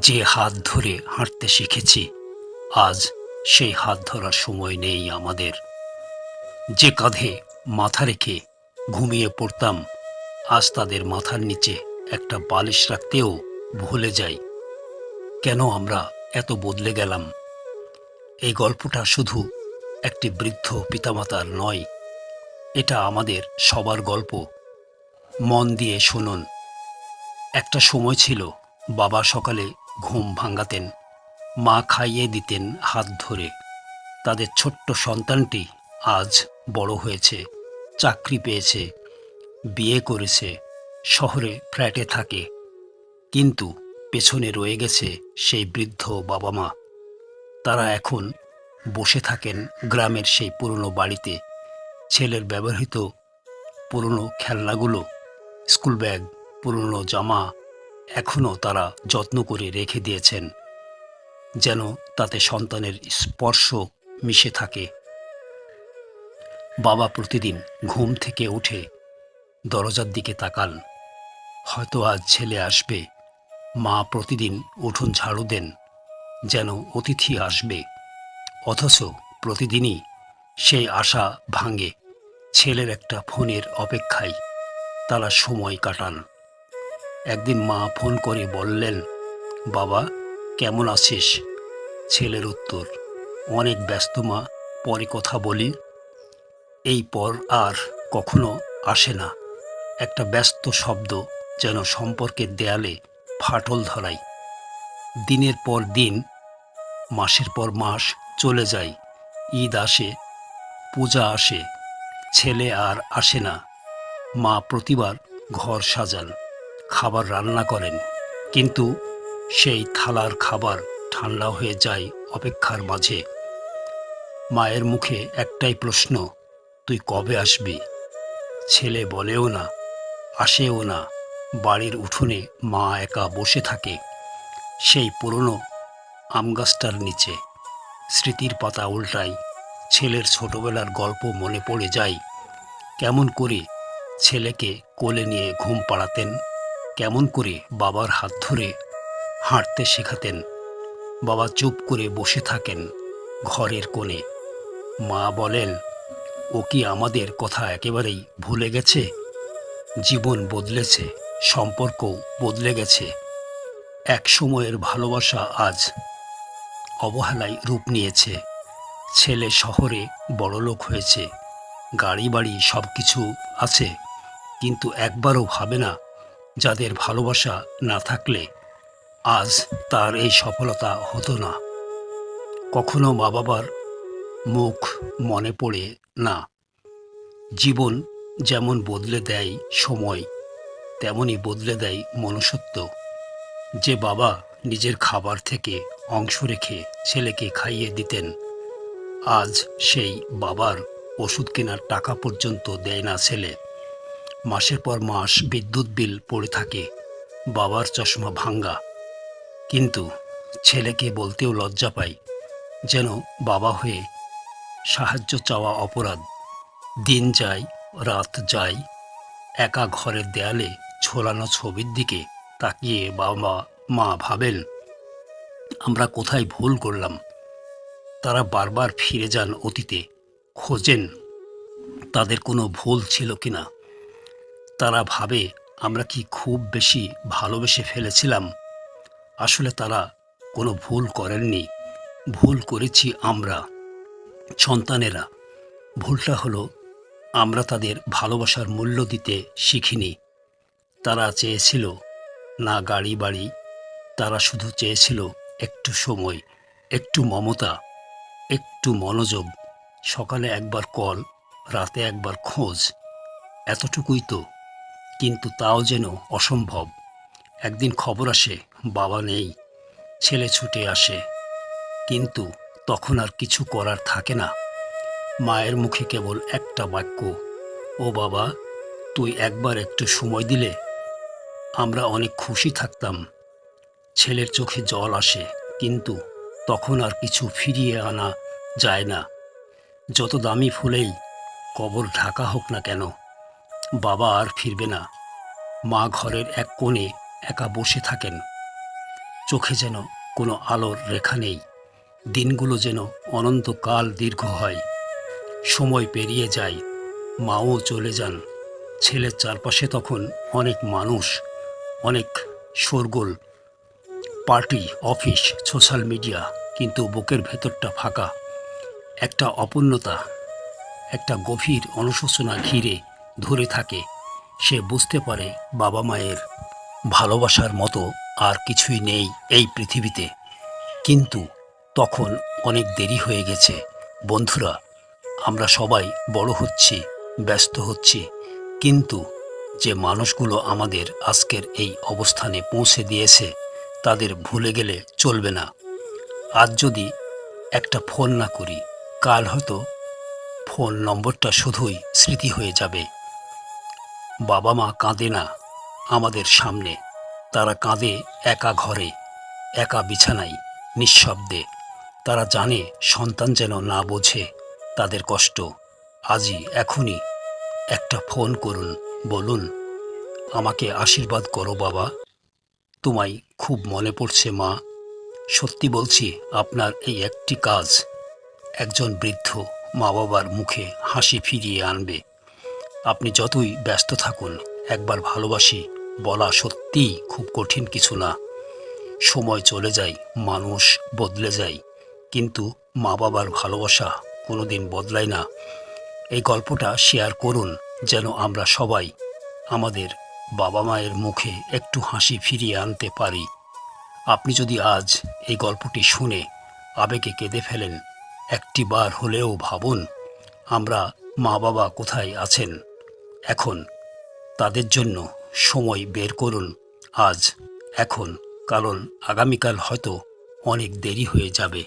যে হাত ধরে হাঁটতে শিখেছি, আজ সেই হাত ধরার সময় নেই আমাদের। যে কাঁধে মাথা রেখে ঘুমিয়ে পড়তাম, আজ তাদের মাথার নিচে একটা বালিশ রাখতেও ভুলে যাই। কেন আমরা এত বদলে গেলাম? এই গল্পটা শুধু একটি বৃদ্ধ পিতামাতার নয়, এটা আমাদের সবার গল্প। মন দিয়ে শুনুন। একটা সময় ছিল, বাবা সকালে ঘুম ভাঙাতেন, মা খাইয়ে দিতেন হাত ধরে। তাদের ছোট্ট সন্তানটি আজ বড় হয়েছে, চাকরি পেয়েছে, বিয়ে করেছে, শহরে ফ্ল্যাটে থাকে। কিন্তু পেছনে রয়ে গেছে সেই বৃদ্ধ বাবা মা। তারা এখন বসে থাকেন গ্রামের সেই পুরনো বাড়িতে। ছেলের ব্যবহৃত পুরনো খেলনাগুলো, স্কুল ব্যাগ, পুরনো জামা এখনও তারা যত্ন করে রেখে দিয়েছেন, যেন তাতে সন্তানের স্পর্শ মিশে থাকে। বাবা প্রতিদিন ঘুম থেকে উঠে দরজার দিকে তাকান। হয়তো আজ ছেলে আসবে। মা প্রতিদিন উঠোন ঝাড়ু দেন, যেন অতিথি আসবে। অথচ প্রতিদিনই সেই আশা ভাঙে। ছেলের একটা ফোনের অপেক্ষায় তারা সময় কাটান। একদিন মা ফোন করে বললেন, বাবা, কেমন আছিস? ছেলের উত্তর, অনেক ব্যস্ত মা, পরে কথা বলি। এই পর আর কখনো আসে না। একটা ব্যস্ত শব্দ যেন সম্পর্কের দেয়ালে ফাটল ধরায়। দিনের পর দিন, মাসের পর মাস চলে যায়, ঈদ আসে, পূজা আসে, ছেলে আর আসে না। মা প্রতিবার ঘর সাজান। খাবার রান্না করেন, কিন্তু সেই থালার খাবার ঠান্ডা হয়ে যায় অপেক্ষার মাঝে। মায়ের মুখে একটাই প্রশ্ন, তুই কবে আসবি? ছেলে বলেও না, আসেও না, বাড়ির উঠোনে মা একা বসে থাকে। সেই পুরনো আম গাছটার নিচে, স্মৃতির পাতা উল্টাই ছেলের ছোটবেলার গল্প মনে পড়ে যায়। কেমন করে ছেলেকে কোলে নিয়ে ঘুম পাড়াতেন? কেমন করে বাবার হাত ধরে হাঁটতে শেখাতেন। বাবা চুপ করে বসে থাকেন ঘরের কোণে। মা বলেন, ও কি আমাদের কথা একেবারেই ভুলে গেছে? জীবন বদলেছে সম্পর্ক বদলে গেছে। এক সময়ের ভালোবাসা আজ অবহেলায় রূপ নিয়েছে। ছেলে শহরে বড়লোক হয়েছে, গাড়ি বাড়ি সব কিছু আছে, কিন্তু একবারও ভাবে না যাদের ভালোবাসা না থাকলে আজ তার এই সফলতা হতো না। কখনো মা বাবার মুখ মনে পড়ে না। জীবন যেমন বদলে দেয় সময়, তেমনই বদলে দেয় মনুষ্যত্ব। যে বাবা নিজের খাবার থেকে অংশ রেখে ছেলেকে খাইয়ে দিতেন, আজ সেই বাবার ওষুধ কেনার টাকা পর্যন্ত দেয় না ছেলে। মাসের পর মাস বিদ্যুৎ বিল পড়ে থাকে, বাবার চশমা ভাঙ্গা। কিন্তু ছেলেকে বলতেও লজ্জা পাই, যেন বাবা হয়ে সাহায্য চাওয়া অপরাধ। দিন যায়, রাত যায়, একা ঘরের দেয়ালে ঝোলানো ছবির দিকে তাকিয়ে বাবা মা ভাবেন, আমরা কোথায় ভুল করলাম? তারা বারবার ফিরে যান অতীতে, খোঁজেন তাদের কোনো ভুল ছিল কিনা। তারা ভাবে আমরা কি খুব বেশি ভালোবেসে ফেলেছিলাম। আসলে তারা কোনো ভুল করেননি। ভুল করেছি আমরা, সন্তানেরা। ভুলটা হলো, আমরা তাদের ভালোবাসার মূল্য দিতে শিখিনি। তারা চেয়েছিল, না, গাড়ি, বাড়ি। তারা শুধু চেয়েছিল, একটু সময়, একটু মমতা, একটু মনোযোগ, সকালে একবার কল, রাতে একবার খোঁজ। এতটুকুই তো কিন্তু তাও যেন অসম্ভব। একদিন খবর আসে, বাবা নেই, ছেলে ছুটে আসে। কিন্তু তখন আর কিছু করার থাকে না। মায়ের মুখে কেবল একটা বাক্য, ও বাবা, তুই একবার একটু সময় দিলে আমরা অনেক খুশি থাকতাম। ছেলের চোখে জল আসে, কিন্তু তখন আর কিছু ফিরিয়ে আনা যায় না। যত দামি ফুলেই কবর ঢাকা হোক না কেন বাবা আর ফিরবে না। মা ঘরের এক কোণে একা বসে থাকেন। চোখে যেন কোনো আলোর রেখা নেই। দিনগুলো যেন অনন্তকাল দীর্ঘ হয়। সময় পেরিয়ে যায়, মাও চলে যান। ছেলের চারপাশে তখন অনেক মানুষ, অনেক শোরগোল, পার্টি, অফিস, সোশ্যাল মিডিয়া, কিন্তু বুকের ভেতরটা ফাঁকা। একটা অপূর্ণতা, একটা গভীর অনুশোচনা ঘিরে ধরে থাকে। সে বুঝতে পারে বাবা মায়ের ভালোবাসার মতো আর কিছুই নেই এই পৃথিবীতে। কিন্তু তখন অনেক দেরি হয়ে গেছে। বন্ধুরা, আমরা সবাই বড় হচ্ছি, ব্যস্ত হচ্ছি। কিন্তু যে মানুষগুলো আমাদের আজকের এই অবস্থানে পৌঁছে দিয়েছে, তাদের ভুলে গেলে চলবে না। আজ যদি একটা ফোন না করি, কাল হয়তো ফোন নম্বরটা শুধুই স্মৃতি হয়ে যাবে। বাবা মা কাঁদে না। আমাদের সামনে তারা কাঁদে একা ঘরে, একা বিছানায়, নিঃশব্দে। তারা জানে সন্তান যেন না বোঝে তাদের কষ্ট। আজই এখনই একটা ফোন করুন, বলুন, আমাকে আশীর্বাদ করো বাবা। তোমায় খুব মনে পড়ছে মা। সত্যি বলছি, আপনার এই একটি কাজ একজন বৃদ্ধ মা বাবার মুখে হাসি ফিরিয়ে আনবে। আপনি যতই ব্যস্ত থাকুন, একবার ভালোবাসি বলা সত্যিই খুব কঠিন কিছু না। সময় চলে যায়, মানুষ বদলে যায়, কিন্তু মা বাবার ভালোবাসা কোনো দিন বদলায় না। এই গল্পটা শেয়ার করুন যেন আমরা সবাই আমাদের বাবা মায়ের মুখে একটু হাসি ফিরিয়ে আনতে পারি। আপনি যদি আজ এই গল্পটি শুনে আবেগে কেঁদে ফেলেন, একটি বার হলেও ভাবুন, আমরা মা বাবা কোথায় আছেন? এখন। তাদের জন্য সময় বের করুন আজ, এখন, কারণ আগামীকাল হয়তো অনেক দেরি হয়ে যাবে।